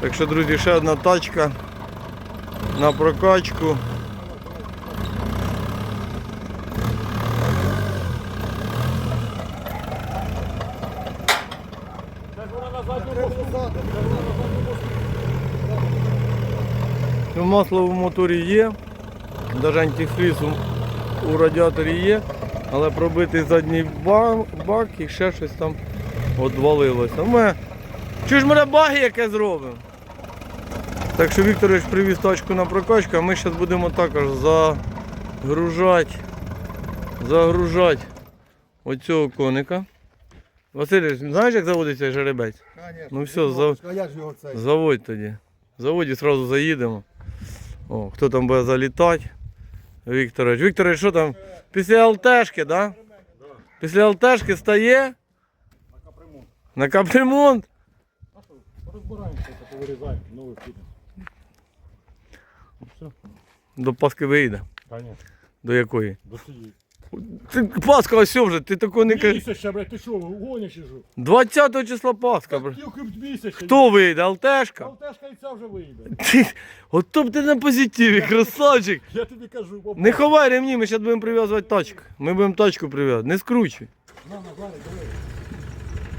Так що, друзі, ще одна тачка на прокачку. Масло в моторі є, навіть антифріз у- радіаторі є, але пробитий задній бак і ще щось там відвалилося. Ми... Чи ж ми баги яке зробимо? Так що Вікторович привіз тачку на прокачку, а ми зараз будемо також загружати, загружати оцього коника. Васильович, знаєш, як заводиться жеребець? Ну все, за- А як ж його цей? Заводь тоді. В заводі одразу заїдемо. О, хто там буде залітати? Вікторович. Вікторович, що там? Після ЛТшки, да? Після ЛТшки стає? На капремонт. Розбираємося, то вирізаємо, новий підемо. До Паски вийде. Конечно, До якої? до цієї. Ти Пасха ось вже, ти такого не кажеш. Місяця, блядь, ти що, гониш чи що? 20 числа Пасха. бро. Тільки місяця. Хто вийде? ЛТшка? Алтешка і ця вже вийде. Ти, ото б ти на позитиві, красавчик. Я тобі кажу, бо... Не ховай ремні, ми зараз будемо прив'язувати тачку. Ми будемо тачку прив'язувати. Не скручуй. На, на, зараз,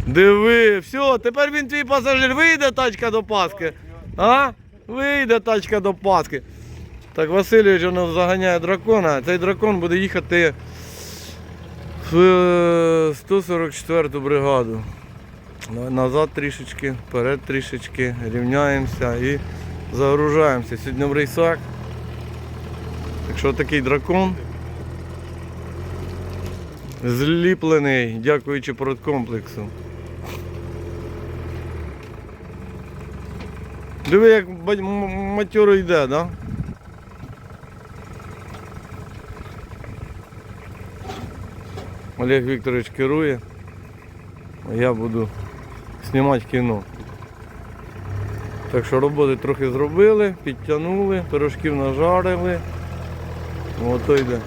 диви. Диви, все, тепер він твій пасажир. Вийде тачка до Паски. А? Вийде тачка до Паски. Так, Васильович у заганяє дракона. Цей дракон буде їхати в е, 144 бригаду. Назад трішечки, вперед трішечки, рівняємося і загружаємося. Сьогодні в рейсак. Так що такий дракон. Зліплений, дякуючи продкомплексу. Диви, як бать- м- м- матьоро йде, да? Олег Вікторович керує, а я буду знімати кіно. Так що роботи трохи зробили, підтягнули, пирожків нажарили. Ото йде.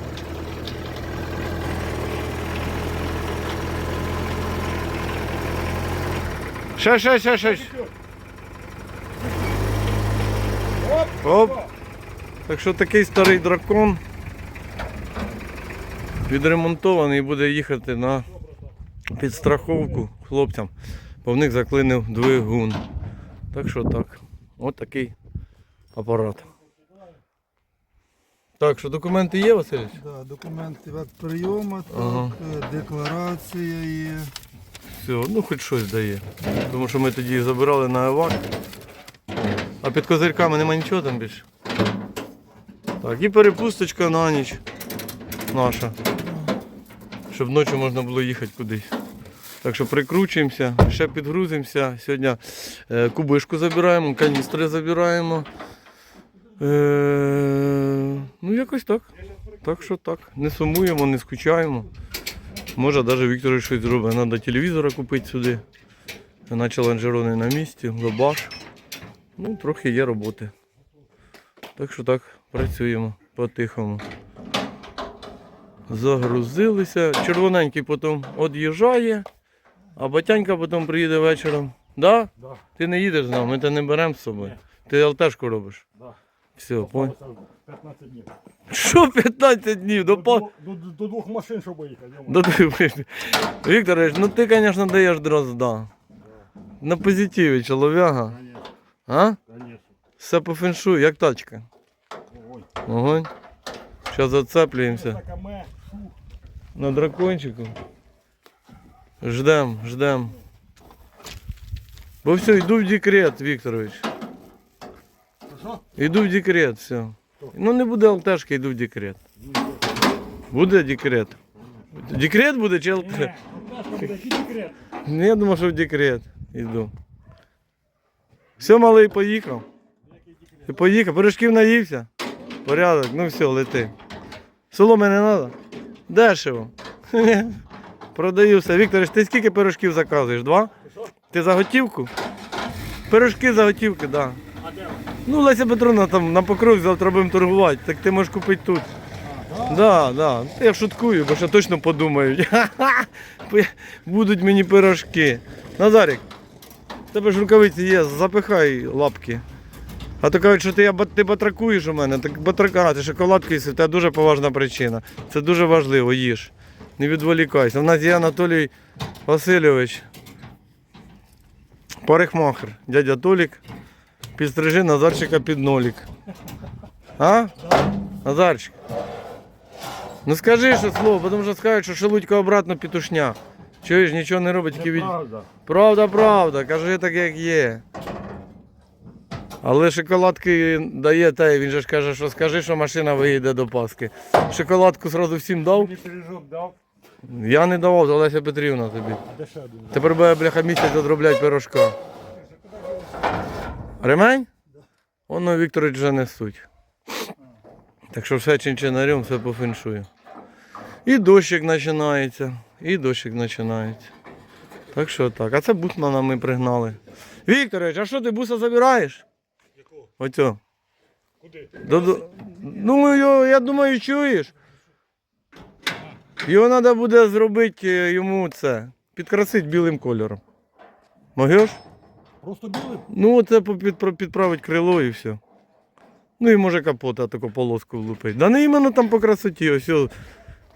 Ще, ще, ще, ще. ще. Оп. Так що такий старий дракон відремонтований і буде їхати на підстраховку хлопцям, бо в них заклинив двигун. Так що так. От такий апарат. Так, що документи є, Васильович? Да, документи від прийому, так, Ага. е, декларація є. Все, ну хоч щось дає. Тому що ми тоді забирали на евак. А під козирками нема нічого там більше. Так, і перепусточка на ніч наша. Щоб ночі можна було їхати кудись. Так що прикручуємося, ще підгрузимося. Сьогодні е, кубишку забираємо, каністри забираємо. Е, ну якось так. Так що так. Не сумуємо, не скучаємо. Може навіть Віктор щось зробить. Треба телевізора купити сюди. Наче лонжерони на місці, лобаш. Ну, трохи є роботи. Так що так, працюємо по-тихому. Загрузилися. Червоненький потім від'їжджає, а батянька потім приїде вечором. Да? Да. Ти не їдеш з нами, ми тебе не беремо з собою. Ти ЛТшку робиш. Да. Все, понял. 15 днів. Що 15 днів? До, До, па... до, до двох машин, щоб виїхати. ти- Вікторович, ну ти, звісно, даєш дрозда. На позитиві, чолов'яга. Конечно, А? конечно. Все по феншу, як тачка. Огонь. Огонь. Зараз зацеплюємося Така ме, шу. на дракончику. Ждем, ждем. Бо все, йду в декрет, Вікторович. Що? Йду в декрет, все. Ну не буде ЛТшки, йду в декрет. Буде декрет. Декрет буде чи ЛТ? Ні, Алтешка буде, який секрет. Ну, я думав, що в декрет йду. Все, малий, поїхав. Ти поїхав, пирожків наївся. Порядок, ну все, лети. Соломи не треба? Дешево. Продаю все. Вікторич, ти скільки пирожків заказуєш? Два? Ти за готівку? Пирожки за готівку, так. Да. Ну, Леся Петровна там на покров завтра будемо торгувати, так ти можеш купити тут. Да, да. Та Я шуткую, бо ще точно подумають. Будуть мені пирожки. Назарик, тебе ж рукавиці є, запихай лапки. А то кажуть, що ти, ти батракуєш у мене, так батрака, ти шоколадки їси, це дуже поважна причина. Це дуже важливо, їж. Не відволікайся. У нас є Анатолій Васильович, парикмахер, дядя Толік, підстрижи Назарчика під нолік. А? Назарчик. Ну скажи що слово, тому що скажуть, що шелудько обратно петушня. Чуєш, нічого не робить, тільки від... Правда. Правда, правда, кажи так, як є. Але шоколадки дає та, він же ж каже, що скажи, що машина виїде до Паски. Шоколадку зразу всім дав. Мені пиріжок дав. Я не давав, Олеся Петрівна тобі. Де ще один? Тепер буде бляха місяць одробляти пирожка. Ремень? Воно Вікторович вже несуть. Так що все чинчинарем, все по феншую. І дощик починається, і дощик починається. Так що так. А це бусмана ми пригнали. Вікторович, а що ти буса забираєш? Якого? Оцю. Куди? До, до... Ну, його, я думаю, чуєш. Його треба буде зробити е, йому це. Підкрасити білим кольором. Могеш? Просто білий? Ну, це підправить крило і все. Ну і може капота таку полоску влупить. Да не іменно там по красоті, ось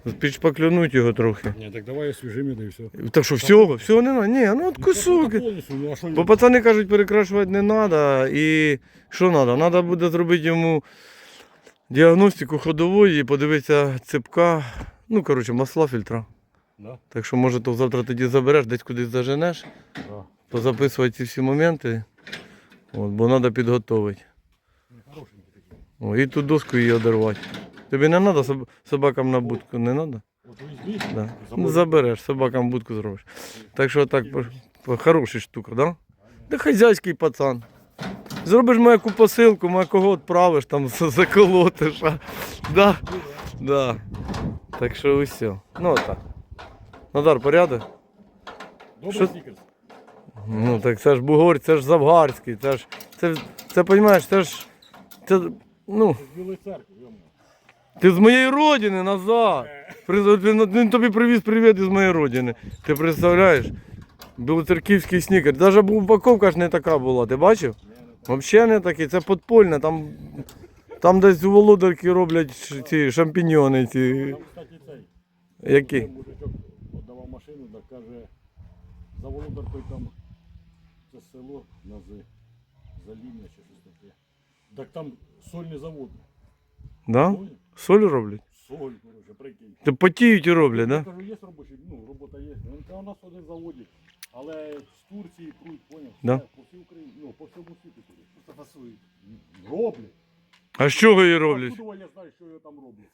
о, підшпаклюнуть його трохи. Ні, так давай освіжимо і все. Так що всього, всього не треба. Ні, ну от кусок. Ну а що Бо пацани кажуть, перекрашувати не треба. І що треба? Треба буде зробити йому діагностику ходової, подивитися цепка. Ну, коротше, масла фільтра. Да? Так що, може, то завтра тоді забереш, десь кудись заженеш, Да. позаписувати ці всі моменти. От, бо треба підготувати. О, і ту доску її одервати. Тобі не треба собакам на будку, не треба? Да. Ну, забереш, собакам будку зробиш. Так що так, хороша штука, да? Да хазяйський пацан. Зробиш мою яку посилку, кого відправиш, там заколотиш. А? Да? Да. Так що усе. Ну так. Назар, порядок? Добрий Що- Ну так це ж Бугор, це ж Завгарський, це ж. Це, це розумієш, це ж. Це, ну, З Білої церкви, йому. Ти з моєї родини, Назар. При- Він, тобі привіз привіт із моєї родини. Ти представляєш? Білоцерківський снікер. Навіть упаковка ж не така була, ти бачив? Взагалі не такий, це подпольне, там, там десь у володарки роблять ці шампіньйони. Ці. Які? Мужичок віддавав машину, так каже, за Володаркою там це село нази Заління чи щось таке. Так там сольний завод. Да? Понял? Соль роблять? Соль, короче, прикинь. Ти потіють і роблять, Я да? кажу, є робочий, ну, робота є. Він каже, у нас один заводик, але з Турції пруть, поняв? Да. Все, По всій Україні, ну, по всьому світу пруть. Просто фасують. Роблять. А з чого її роблять? Откуда я знаю, що я там роблю?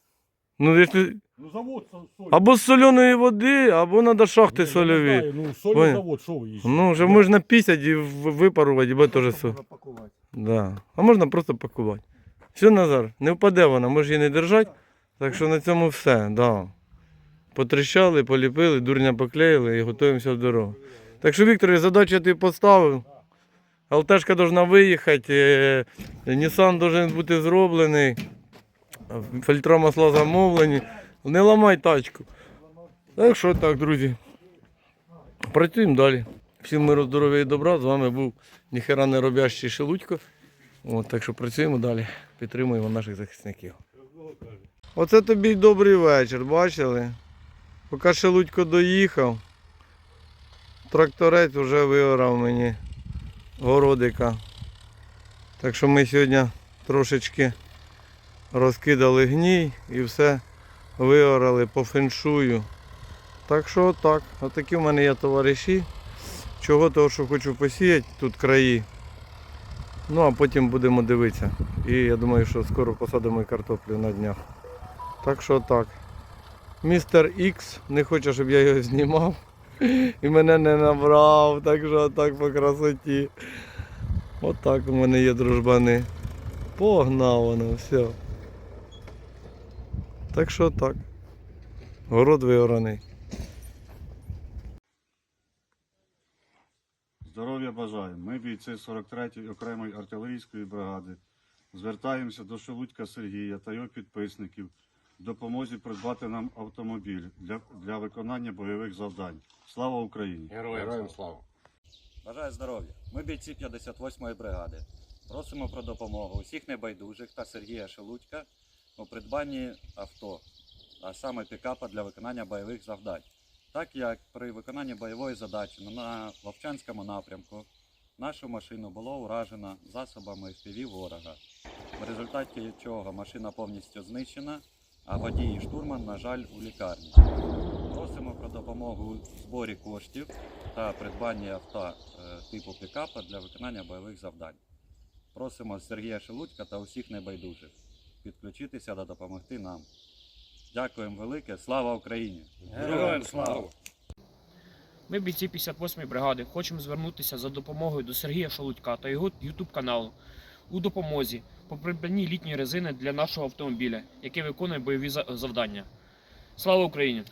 Ну, якщо... Ну, завод со- соль. Або з соляної води, або треба шахти сольові. знаю, Ну, сольний Понял. завод, що ви їжджете? Ну, вже можна пісять і в- випарувати, і буде теж соль. Можна пакувати. Да. А можна просто пакувати. Все, Назар, не впаде вона, може її не держати. Так що на цьому все. Да. Потріщали, поліпили, дурня поклеїли і готуємося в дорогу. Так що, Віктор, задачу ти поставив. ЛТшка повинна виїхати, е, Nissan повинен бути зроблений, фільтра масла замовлені. Не ламай тачку. Так що так, друзі. Працюємо далі. Всім миру, здоров'я і добра. З вами був ніхера не робящий Шелудько. От, так що працюємо далі, підтримуємо наших захисників. Оце тобі й добрий вечір, бачили? Поки Шелудько доїхав, тракторець вже виорав мені городика. Так що ми сьогодні трошечки розкидали гній і все виорали по феншую. Так що отак. Отакі в мене є товариші. Чого того, що хочу посіяти тут краї. Ну а потім будемо дивитися. І я думаю, що скоро посадимо і картоплю на днях. Так що так. Містер Ікс не хоче, щоб я його знімав. І мене не набрав, так що так по красоті. Отак у мене є дружбани. Погнав воно, все. Так що так. Город виораний. Бажаємо. Ми бійці 43-ї окремої артилерійської бригади. Звертаємося до Шелудька Сергія та його підписників в допомозі придбати нам автомобіль для, для виконання бойових завдань. Слава Україні! Героям слава. Бажаю здоров'я. Ми бійці 58-ї бригади. Просимо про допомогу усіх небайдужих та Сергія Шелудька у придбанні авто, а саме пікапа для виконання бойових завдань. Так як при виконанні бойової задачі на Вовчанському напрямку нашу машину було уражено засобами FPV ворога, в результаті чого машина повністю знищена, а водій і штурман, на жаль, у лікарні. Просимо про допомогу у зборі коштів та придбанні авто е, типу пікапа для виконання бойових завдань. Просимо Сергія Шелудька та усіх небайдужих підключитися та допомогти нам. Дякуємо велике, слава Україні! Героям слава! Ми, бійці 58-ї бригади, хочемо звернутися за допомогою до Сергія Шолудька та його ютуб каналу у допомозі по придбанні літньої резини для нашого автомобіля, який виконує бойові завдання. Слава Україні!